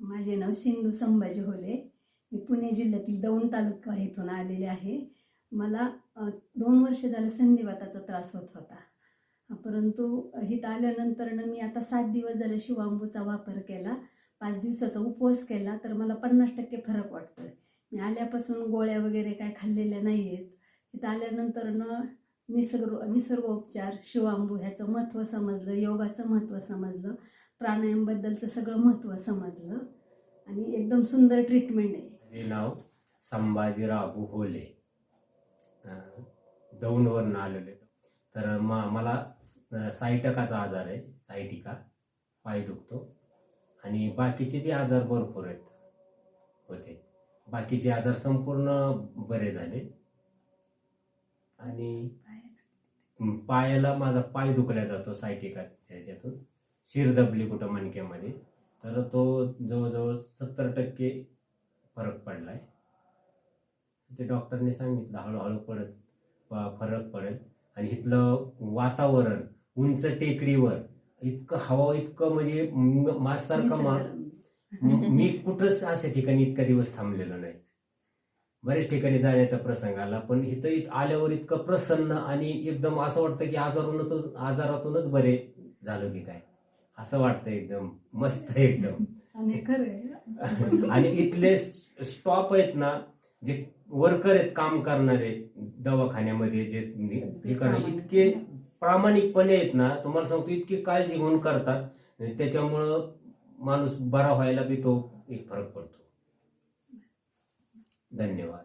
माझे नाव सिंधू संभाजी होले. मी पुणे जिल्ह्यातील दौंड तालुका इथून आलेले आहे. मला दोन वर्ष झालं संधिवाताचा त्रास होत होता. परंतु हित आल्यानंतरनं मी आता सात दिवस झाले शिवांबूचा वापर केला. पाच दिवसाचा उपवास केला तर मला पन्नास टक्के फरक वाटतोय. मी आल्यापासून गोळ्या वगैरे काय खाल्लेल्या नाही आहेत इथं आल्यानंतरनं निसर्ग निसर्गोपचार शिवांबू ह्याचं महत्त्व समजलं योगाचं महत्त्व समजलं प्राणायामबद्दलचं सगळं महत्त्व समजलं आणि एकदम सुंदर ट्रीटमेंट आहे. माझे नाव संभाजीराव भोले दौंडवरून आलेले तर मा मला सायटकाचा आजार आहे सायटिका पाय दुखतो आणि बाकीचे बी आजार भरपूर आहेत. होते. बाकीचे आजार संपूर्ण बरे झाले. आणि पायाला माझा पाय दुखला जातो सायटिका त्याच्यातून शिर दबली कुठं मणक्यामध्ये. तर तो जवळजवळ सत्तर टक्के फरक पडलाय. ते डॉक्टरने सांगितलं हळूहळू पडत फरक पडेल. आणि इथलं वातावरण उंच टेकडीवर इतकं हवा इतकं म्हणजे म- माझ्यासारखं मा निसर्ग- म- मी कुठंच अशा ठिकाणी इतका दिवस थांबलेलो नाही. बऱ्याच ठिकाणी जाण्याचा प्रसंग आला पण इथं इथं आल्यावर इतकं प्रसन्न आणि एकदम असं वाटतं की आजारातूनच आजारातूनच बरे झालो की काय? असं वाटतं एकदम मस्त एकदम. आणि इथले स्टॉप आहेत ना जे वर्कर आहेत काम करणारे दवाखान्यामध्ये जे हे करणार इतके प्रामाणिकपणे आहेत ना तुम्हाला सांगतो इतकी काळजी घेऊन करतात. त्याच्यामुळं माणूस बरा व्हायला बी तो एक फरक पडतो. धन्यवाद.